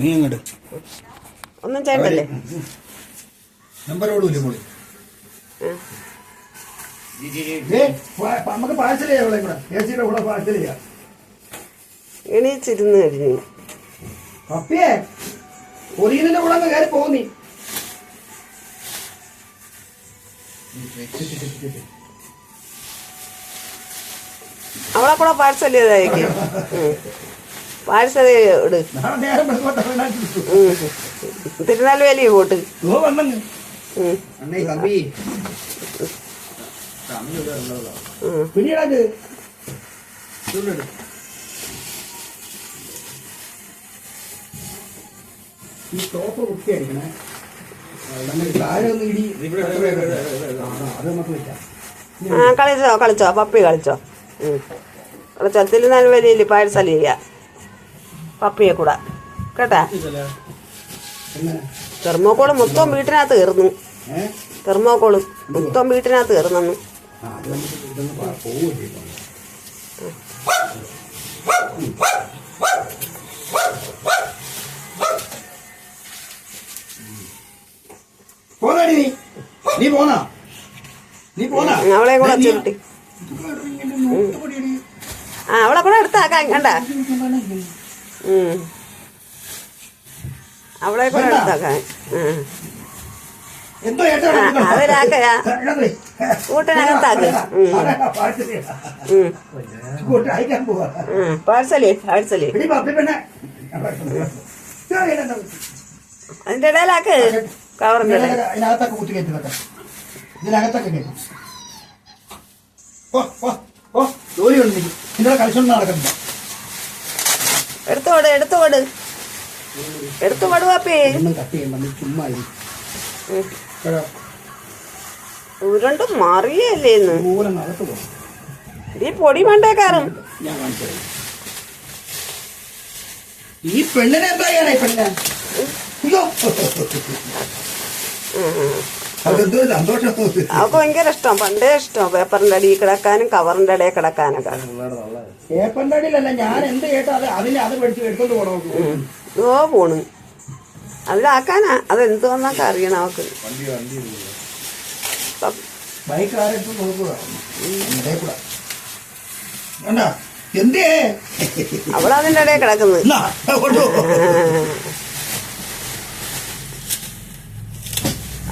നീ അങ്ങോട്ട് ഒന്നും ചെയ്യണ്ടല്ലേ നമ്പർ ഓടൂല്ലേ മോളി. നമുക്ക് പാഴ്സൽ ചെയ്യാം ഇവിടെ. കൂടെ എ കൂടെ പാഴ്സൽ ചെയ്യാം. എണീച്ചിരുന്ന് കഴിഞ്ഞു. പപ്പിയെ ഒറിജിനലിന്റെ കൂടെ അങ്ങ് കയറി പോകുന്നീ അവളെ കൂടെ പാഴ്സൽ ചെയ്തായിരിക്കും പാഴ്സൽ ഇട്. തിരുനെൽവേലി പോട്ട്. ഈ ടോപ്പ് വൃത്തിയായിരിക്കണേ ആ, കളിച്ചോ കളിച്ചോ പപ്പി കളിച്ചോ. ഉം. കളിച്ചോ തിരുനെൽവേലിയിൽ പാഴ്സൽ ചെയ്യാം? പപ്പിയെ കൂടെ കേട്ടാ? തെർമോക്കോൾ മൊത്തം വീട്ടിനകത്ത് കയറുന്നു. തെർമോക്കോൾ മൊത്തം വീട്ടിനകത്ത് കയറുന്നു. അവളെ കൂടെ ചുരുട്ടി. ആ അവളെ കൂടെ എടുത്താക്കാൻ കണ്ട. അവളെ കൂടെ. എടുത്താക്കാൻ അതിലാക്കയാ. കൂട്ടിനകത്താക്ക്. പാഴ്സൽ പാഴ്സൽ അതിന്റെ ഇടയിലാക്ക് കവറിന്റെ ഇടയിൽ ഇതിനകത്തൊക്കെ കുത്തി കയറ്റി വെക്കാം ഇതിനകത്തൊക്കെ കയറ്റും ഓ ഓ ഓ ജോലി ഉണ്ട് എനിക്ക് ഇതിന്റെ കളിച്ചോണ്ട് നടക്കുന്നില്ല എടുത്തോട് എടുത്തോട്. എടുത്തു. കേട്ടോ? ഉരുണ്ട് മറിയല്ലേ ഈ പൊടി വേണ്ടേ തരാം. ഈ പെണ്ണിനെ എന്താ അയ്യോ. അവൾക്ക് ഭയങ്കര ഇഷ്ടം. പണ്ടേ ഇഷ്ടം. പേപ്പറിന്റെ അടിയിൽ കിടക്കാനും കവറിന്റെ ഇടയിൽ കിടക്കാനൊക്കെ പേപ്പറിന്റെ അടിയിലല്ല ഞാൻ എന്ത് കേട്ടോ അതിനെ അത് എടുത്തോണ്ട് പോകണം. ഓ പോണ്. അതിലാക്കാനാ. അത് എന്തുവന്നൊക്കെ അറിയണം അവക്ക്. ബൈക്ക് ആരെടുത്ത് നോക്കുക കണ്ടാ? എന്തേ അവളതിന്റെ ഇടയിൽ കിടക്കുന്നത്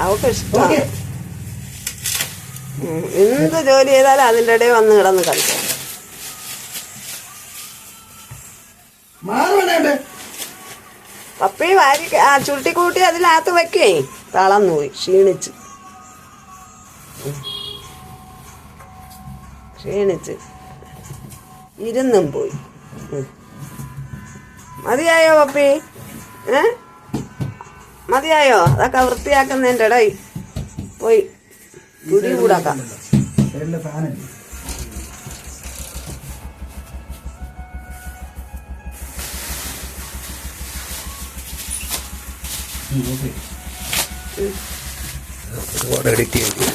അവൾക്ക് ഇഷ്ടമാണ്. എന്ത് ജോലി ചെയ്താലും അതിന്റെ ഇടയിൽ വന്ന് കിടന്ന് കളിക്കാം. പപ്പി വാരി ആ ചുരുട്ടി കൂട്ടി അതിനകത്ത് വെക്കേ. തളം പോയി ക്ഷീണിച്ച്. ക്ഷീണിച്ച്. ഇരുന്നും പോയി. മതിയായോ പപ്പി? ഏ? മതിയായോ? അതൊക്കെ വൃത്തിയാക്കുന്നതിന്റെ ഇടയിൽ പോയി കുടി കൂടാക്കാം ഒരുപാട് എഡിറ്റ് ചെയ്തു.